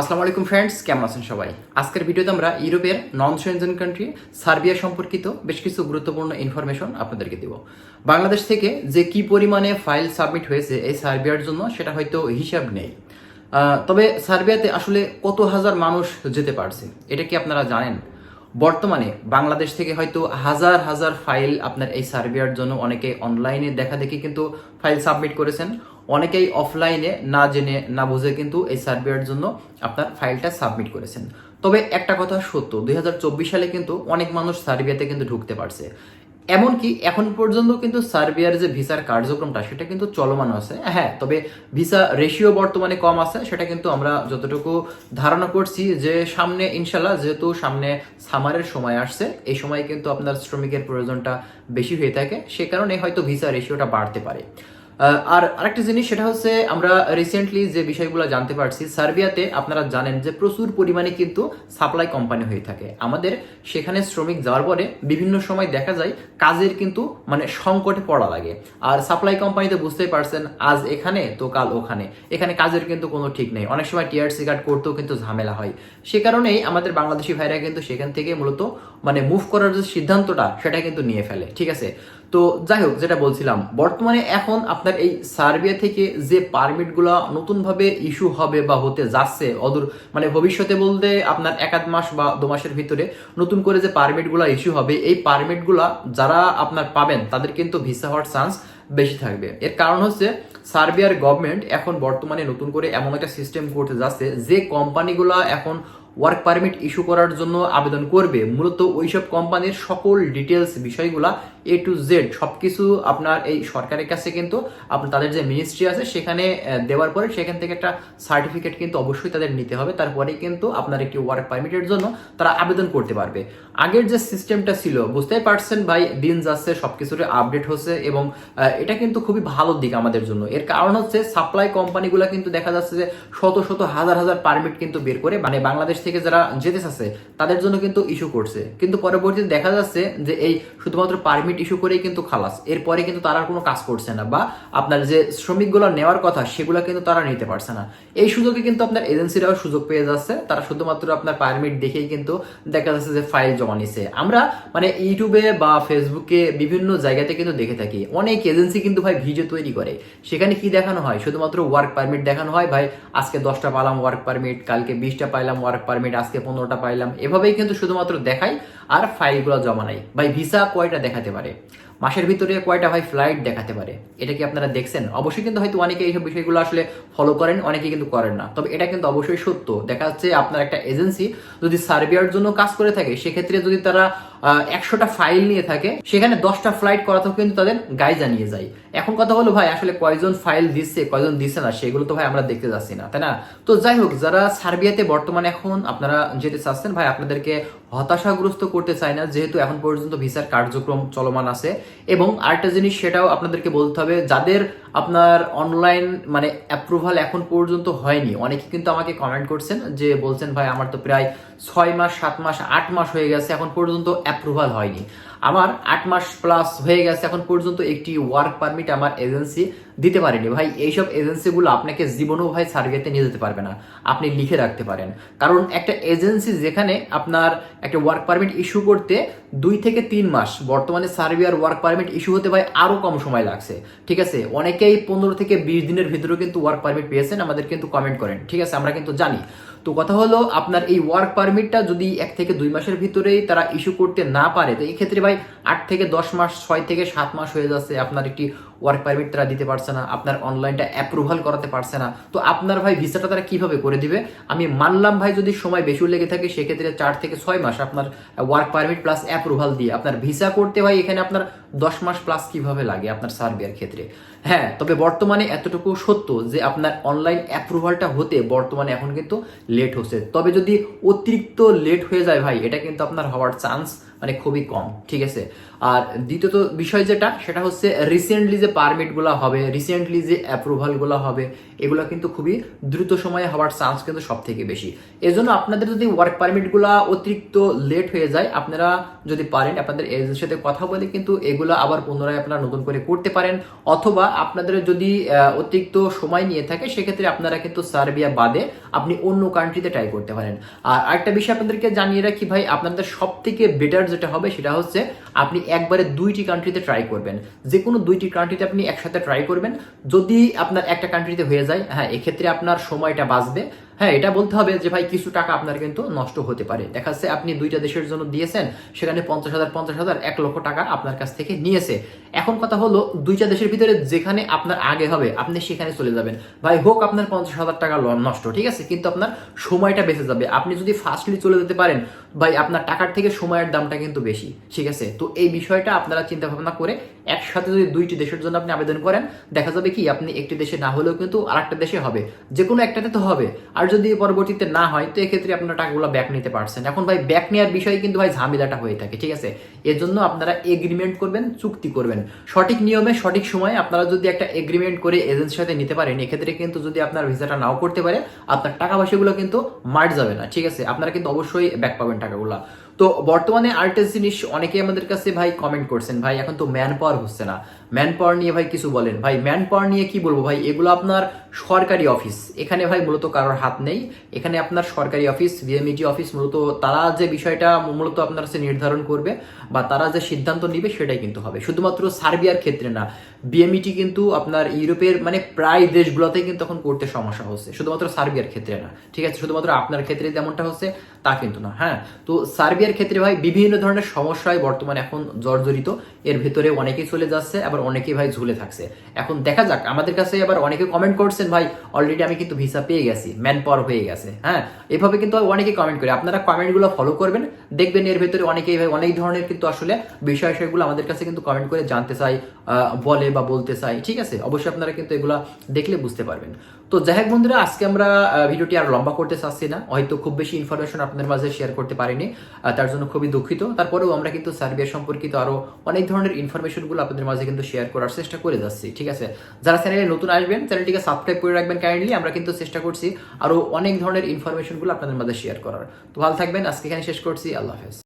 আসসালামু আলাইকুম ফ্রেন্ডস কেমন আছেন সবাই? আজকের ভিডিওতে আমরা ইউরোপের নন সেনজেন কান্ট্রি সার্বিয়া সম্পর্কিত বেশ কিছু গুরুত্বপূর্ণ ইনফরমেশন আপনাদেরকে দেব। বাংলাদেশ থেকে যে কি পরিমাণে ফাইল সাবমিট হয়েছে এই সার্বিয়ার জন্য সেটা হয়তো হিসাব নেই। তবে সার্বিয়াতে আসলে কত হাজার মানুষ যেতে পারছে, এটা কি আপনারা জানেন? বর্তমানে বাংলাদেশ থেকে হয়তো হাজার হাজার ফাইল আপনার এই সার্বিয়ার জন্য অনেকে অনলাইনে দেখা দেখি কিন্তু ফাইল সাবমিট করেছেন। অনেকেই অফলাইনে না জেনে, না বুঝে কিন্তু এই সার্বিয়ার জন্য আপনার ফাইলটা সাবমিট করেছেন। তবে একটা কথা সত্য, দুই হাজার চব্বিশ সালে কিন্তু অনেক মানুষ সার্বিয়াতে কিন্তু ঢুকতে পারছে। এমনকি এখন পর্যন্ত কিন্তু সার্বিয়ার যে ভিসার কার্যক্রমটা, সেটা কিন্তু চলমান আছে। হ্যাঁ তবে ভিসা রেশিও বর্তমানে কম আছে, সেটা কিন্তু আমরা যতটুকু ধারণা করছি যে সামনে ইনশাল্লাহ যেহেতু সামনে সামারের সময় আসছে, এই সময় কিন্তু আপনার শ্রমিকের প্রয়োজনটা বেশি হয়ে থাকে, সে কারণে হয়তো ভিসা রেশিওটা বাড়তে পারে। আর আরেকটা জিনিস, সেটা হচ্ছে আমরা রিসেন্টলি যে বিষয়গুলো জানতে পারছি, সার্বিয়াতে আপনারা জানেন যে প্রচুর পরিমাণে কিন্তু সাপ্লাই কোম্পানি হয়ে থাকে। আমাদের সেখানে শ্রমিক যাওয়ার পরে বিভিন্ন সময় দেখা যায় কাজের কিন্তু মানে সংকটে পড়া লাগে। আর সাপ্লাই কোম্পানিতে বুঝতেই পারছেন, আজ এখানে তো কাল ওখানে। এখানে কাজের কিন্তু কোনো ঠিক নেই। অনেক সময় টিআরসি কার্ড করতেও কিন্তু ঝামেলা হয়। সে কারণেই আমাদের বাংলাদেশি ভাইরা কিন্তু সেখান থেকে মূলত মানে মুভ করার যে সিদ্ধান্তটা, সেটা কিন্তু নিয়ে ফেলে। ঠিক আছে? তো যাই হোক, যেটা বলছিলাম, বর্তমানে এখন আপনার এই সার্বিয়া থেকে যে পারমিটগুলো নতুনভাবে ইস্যু হবে বা হতে যাচ্ছে, অদূর মানে ভবিষ্যতে বলতে আপনার এক আধ মাস বা দু মাসের ভিতরে নতুন করে যে পারমিটগুলো ইস্যু হবে, এই পারমিটগুলো যারা আপনার পাবেন, তাদের কিন্তু ভিসা হওয়ার চান্স বেশি থাকবে। এর কারণ হচ্ছে সার্বিয়ার গভর্নমেন্ট এখন বর্তমানে নতুন করে এমন একটা সিস্টেম করতে যাচ্ছে, যে কোম্পানিগুলো এখন ওয়ার্ক পারমিট ইস্যু করার জন্য আবেদন করবে। মূলত ওইসব কোম্পানির সকল ডিটেলস বিষয়গুলা এ টু জেড সবকিছু আপনার এই সরকারের কাছে কিন্তু আপনার তাদের যে মিনিস্ট্রি আছে, সেখানে দেওয়ার পরে সেখান থেকে একটা সার্টিফিকেট কিন্তু অবশ্যই তাদের নিতে হবে। তারপরে কিন্তু আপনার একটি ওয়ার্ক পারমিটের জন্য তারা আবেদন করতে পারবে। আগের যে সিস্টেমটা ছিল, বুঝতেই পারছেন ভাই, দিন যাচ্ছে, সবকিছুর আপডেট হচ্ছে এবং এটা কিন্তু খুবই ভালো দিক আমাদের জন্য। এর কারণ হচ্ছে সাপ্লাই কোম্পানিগুলো কিন্তু দেখা যাচ্ছে যে শত শত, হাজার হাজার পারমিট কিন্তু বের করে মানে বাংলাদেশ থেকে যারা যেতে চাচ্ছে, তাদের জন্য কিন্তু ইস্যু করছে। কিন্তু পরবর্তীতে দেখা যাচ্ছে যে এই শুধুমাত্র পারমিট ইস্যু করেই কিন্তু খালাস। এরপরে কিন্তু তারা কোনো কাজ করছে না বা আপনার যে শ্রমিকগুলো নেওয়ার কথা, সেগুলো কিন্তু তারা নিতে পারছে না। এই সুযোগে কিন্তু আপনার এজেন্সিরাও সুযোগ পেয়ে যাচ্ছে। তারা শুধুমাত্র আপনার পারমিট দেখেই কিন্তু দেখা যাচ্ছে যে ফাইল জমা নিছে। আমরা মানে ইউটিউবে বা ফেসবুকে বিভিন্ন জায়গাতে কিন্তু দেখে থাকি। অনেক এজেন্সি কিন্তু ভাই ভিডিও তৈরি করে। সেখানে কি দেখানো হয়? শুধুমাত্র ওয়ার্ক পারমিট দেখানো হয়, ভাই, আজকে দশটা পালাম ওয়ার্ক পারমিট কালকে বিশটা পাইলাম ওয়ার্ক পারমিট আজকে পনেরোটা পাইলাম। এভাবেই কিন্তু শুধুমাত্র দেখাই আর ফাইলগুলো জমা নাই। ভাই ভিসা কয়টা দেখাতে পারে। মাসের ভিতরে কয়টা ভাই ফ্লাইট দেখাতে পারে? এটা কি আপনারা দেখছেন? অবশ্যই কিন্তু হয়তো অনেকে এইসব বিষয়গুলো আসলে ফলো করেন, অনেকে কিন্তু করেন না। তবে এটা কিন্তু অবশ্যই সত্য। দেখা যাচ্ছে আপনার একটা এজেন্সি যদি সার্বিয়ার জন্য কাজ করে থাকে, সেক্ষেত্রে যদি তারা একশোটা ফাইল নিয়ে থাকে, সেখানে দশটা ফ্লাইট করাতেও কিন্তু তাদের গায়ে জানিয়ে যায়। এখন কথা হলো ভাই, আসলে কয়জন ফাইল দিচ্ছে, কয়জন দিচ্ছে না, সেগুলো তো ভাই আমরা দেখতে যাচ্ছি না, তাই না? তো যাই হোক, যারা সার্বিয়াতে বর্তমানে এখন আপনারা যেতে চাচ্ছেন, ভাই, আপনাদেরকে হতাশাগ্রস্ত করতে চাই না, যেহেতু এখন পর্যন্ত ভিসার কার্যক্রম চলমান আছে। এবং আরেকটা জিনিস সেটাও আপনাদেরকে বলতে হবে, যাদের আপনার অনলাইন মানে অ্যাপ্রুভাল এখন পর্যন্ত হয়নি, অনেকে কিন্তু আমাকে কমেন্ট করছেন যে, বলছেন, ভাই, আমার তো প্রায় ছয় মাস, সাত মাস, আট মাস হয়ে গেছে, এখন পর্যন্ত অ্যাপ্রুভাল হয়নি। আমার আট মাস প্লাস হয়ে গেছে, এখন পর্যন্ত একটি ওয়ার্ক পারমিট আমার এজেন্সি দিতে পারেনি। ভাই, এইসব এজেন্সিগুলো আপনাকে জীবনেও ভাই সার্ভেতে নিয়ে যেতে পারবে না। আপনি লিখে রাখতে পারেন। কারণ একটা এজেন্সি যেখানে আপনার একটা ওয়ার্ক পারমিট ইস্যু করতে দুই থেকে তিন মাস, বর্তমানে সার্বিয়ার ওয়ার্ক পারমিট ইস্যু হতে ভাই আরও কম সময় লাগছে। ঠিক আছে? অনেকেই পনেরো থেকে বিশ দিনের ভিতরেও কিন্তু ওয়ার্ক পারমিট পেয়েছেন, আমাদের কিন্তু কমেন্ট করেন। ঠিক আছে? আমরা কিন্তু জানি। তো কথা হলো, আপনার এই ওয়ার্ক পারমিটটা যদি এক থেকে দুই মাসের ভিতরেই তারা ইস্যু করতে না পারে, তো এই ক্ষেত্রে ভাই আট থেকে দশ মাস, ছয় থেকে সাত মাস হয়ে যাচ্ছে আপনার একটি ওয়ার্ক পারমিট তারা দিতে পারছে না, আপনার অনলাইনটা অ্যাপ্রুভাল করাতে পারছে না। তো আপনার ভাই ভিসাটা তারা কীভাবে করে দিবে? আমি মানলাম ভাই যদি সময় বেশি লেগে থাকে, সেক্ষেত্রে চার থেকে ছয় মাস আপনার ওয়ার্ক পারমিট প্লাস অ্যাপ্রুভাল দিয়ে। আপনার ভিসা করতে ভাই এখানে আপনার দশ মাস প্লাস কীভাবে লাগে আপনার সার্বিয়ার ক্ষেত্রে? হ্যাঁ তবে বর্তমানে এতটুকু সত্য যে আপনার অনলাইন অ্যাপ্রুভালটা হতে বর্তমানে এখন কিন্তু লেট হচ্ছে। তবে যদি অতিরিক্ত লেট হয়ে যায় ভাই, এটা কিন্তু আপনার হওয়ার চান্স মানে খুবই কম, ঠিক আছে? আর দ্বিতীয়ত বিষয় যেটা, সেটা হচ্ছে রিসেন্টলি যে পারমিটগুলো হবে রিসেন্টলি যে অ্যাপ্রুভালগুলো হবে, এগুলো কিন্তু খুবই দ্রুত সময়ে হওয়ার চান্স কিন্তু সব থেকে বেশি। এজন্য আপনাদের যদি ওয়ার্ক পারমিটগুলো অতিরিক্ত লেট হয়ে যায়, আপনারা যদি পারেন, আপনাদের এজেন্সির সাথে কথা বলে কিন্তু এগুলো আবার পুনরায় আপনারা নতুন করে করতে পারেন, অথবা আপনাদের যদি অতিরিক্ত সময় নিয়ে থাকে, সেক্ষেত্রে আপনারা কিন্তু সার্বিয়া বাদে আপনি অন্য কান্ট্রিতে ট্রাই করতে পারেন। আর আরেকটা বিষয় আপনাদেরকে জানিয়ে রাখি ভাই, আপনাদের সব থেকে বেটার যেটা হবে সেটা হচ্ছে আপনি একবারে দুইটি কান্ট্রিতে ট্রাই করবেন। যে কোনো দুইটি কান্ট্রিতে আপনি একসাথে ট্রাই করবেন। যদি আপনার একটা কান্ট্রিতে হয়ে যায় হ্যাঁ এক্ষেত্রে আপনার সময়টা বাঁচবে। হ্যাঁ এটা বলতে হবে যে ভাই, কিছু টাকা আপনার কিন্তু নষ্ট হতে পারে। দেখা যাচ্ছে আপনি দুইটা দেশের জন্য দিয়েছেন, সেখানে পঞ্চাশ হাজার পঞ্চাশ হাজার, এক লক্ষ টাকা আপনার কাছ থেকে নিয়েছে। এখন কথা হলো, দুইটা দেশের ভিতরে যেখানে আপনার আগে হবে, আপনি সেখানে চলে যাবেন। ভাই, হোক আপনার পঞ্চাশ হাজার টাকা নষ্ট, ঠিক আছে? কিন্তু আপনার সময়টা বেঁচে যাবে। আপনি যদি ফার্স্টলি চলে যেতে পারেন, ভাই, আপনার টাকার থেকে সময়ের দামটা কিন্তু বেশি, ঠিক আছে? তো এই বিষয়টা আপনারা চিন্তা ভাবনা করে একসাথে যদি দুইটি দেশের জন্য আপনি আবেদন করেন, দেখা যাবে কি, আপনি একটি দেশে না হলেও কিন্তু আরেকটা দেশে হবে। যে কোনো একটাতে তো হবে। আর যদি পরবর্তীতে না হয়, তো এক্ষেত্রে আপনারা টাকাগুলো ব্যাক নিতে পারছেন। এখন ভাই ব্যাক নেওয়ার বিষয়ে কিন্তু ভাই ঝামেলাটা হয়ে থাকে, ঠিক আছে? এর জন্য আপনারা এগ্রিমেন্ট করবেন, চুক্তি করবেন। সঠিক নিয়মে, সঠিক সময়ে আপনারা যদি একটা এগ্রিমেন্ট করে এজেন্সির সাথে নিতে পারেন, এক্ষেত্রে কিন্তু যদি আপনার ভিসাটা নাও করতে পারে, আপনার টাকা পয়সাগুলো কিন্তু মার যাবে না, ঠিক আছে? আপনারা কিন্তু অবশ্যই ব্যাক পাবেন টাকাগুলো। তো বর্তমানে আর্টেস জিনিস অনেকেই আমাদের কাছে ভাই কমেন্ট করছেন, ভাই, এখন তো ম্যান পাওয়ার হচ্ছে না। ম্যান পাওয়ার নিয়ে ভাই কিছু বলেন। ভাই ম্যান পাওয়ার নিয়ে কি বলব ভাই? এগুলো আপনার সরকারি অফিস এখানে ভাই মূলত কারোর হাত নেই। এখানে আপনার সরকারি অফিস বিএমইটি অফিস মূলত তারা যে বিষয়টা মূলত আপনার কাছে নির্ধারণ করবে বা তারা যে সিদ্ধান্ত নিবে সেটাই কিন্তু হবে। শুধুমাত্র সার্বিয়ার ক্ষেত্রে না বিএমইটি কিন্তু আপনার ইউরোপের মানে প্রায় দেশগুলোতেই কিন্তু এখন করতে সমস্যা হচ্ছে। শুধুমাত্র সার্বিয়ার ক্ষেত্রে না, ঠিক আছে? শুধুমাত্র আপনার ক্ষেত্রে যেমনটা হচ্ছে, তা কিন্তু না হ্যাঁ? তো সার্বিয়ার ক্ষেত্রে ভাই বিভিন্ন ধরনের সমস্যায় বর্তমানে এখন জর্জরিত। এর ভেতরে অনেকেই চলে যাচ্ছে, আবার অনেকেই ভাই ঝুলে থাকছে। এখন দেখা যাক, আমাদের কাছে আবার অনেকে কমেন্ট করছেন ভাই অলরেডি আমি কিন্তু ভিসা পেয়ে গেছি ম্যান পাওয়ার হয়ে গেছে হ্যাঁ? এভাবে কিন্তু অনেকে কমেন্ট করে। আপনারা কমেন্টগুলো ফলো করবেন দেখবেন এর ভেতরে অনেকেই অনেক ধরনের কিন্তু আসলে বিষয় সেগুলো আমাদের কাছে কিন্তু কমেন্ট করে জানতে চাই বলে বা বলতে চাই, ঠিক আছে? অবশ্যই আপনারা কিন্তু এগুলা দেখলে বুঝতে পারবেন। তো যাই হোক বন্ধুরা, আজকে আমরা ভিডিওটি আর লম্বা করতে চাচ্ছি না, হয়তো খুব বেশি ইনফরমেশন আপনাদের মাঝে শেয়ার করতে পারিনি তার জন্য খুবই দুঃখিত। তারপরেও আমরা কিন্তু সার্বিয়া সম্পর্কিত আরও অনেক ধরনের ইনফরমেশনগুলো আপনাদের মাঝে কিন্তু শেয়ার করার চেষ্টা করে যাচ্ছি, ঠিক আছে? যারা চ্যানেলে নতুন আসবেন চ্যানেলটিকে সাবস্ক্রাইব করে রাখবেন কাইন্ডলি আমরা কিন্তু চেষ্টা করছি আরও অনেক ধরনের ইনফরমেশনগুলো আপনাদের মাঝে শেয়ার করার। তো ভালো থাকবেন, আজকে এখানে শেষ করছি আল্লাহ হাফেজ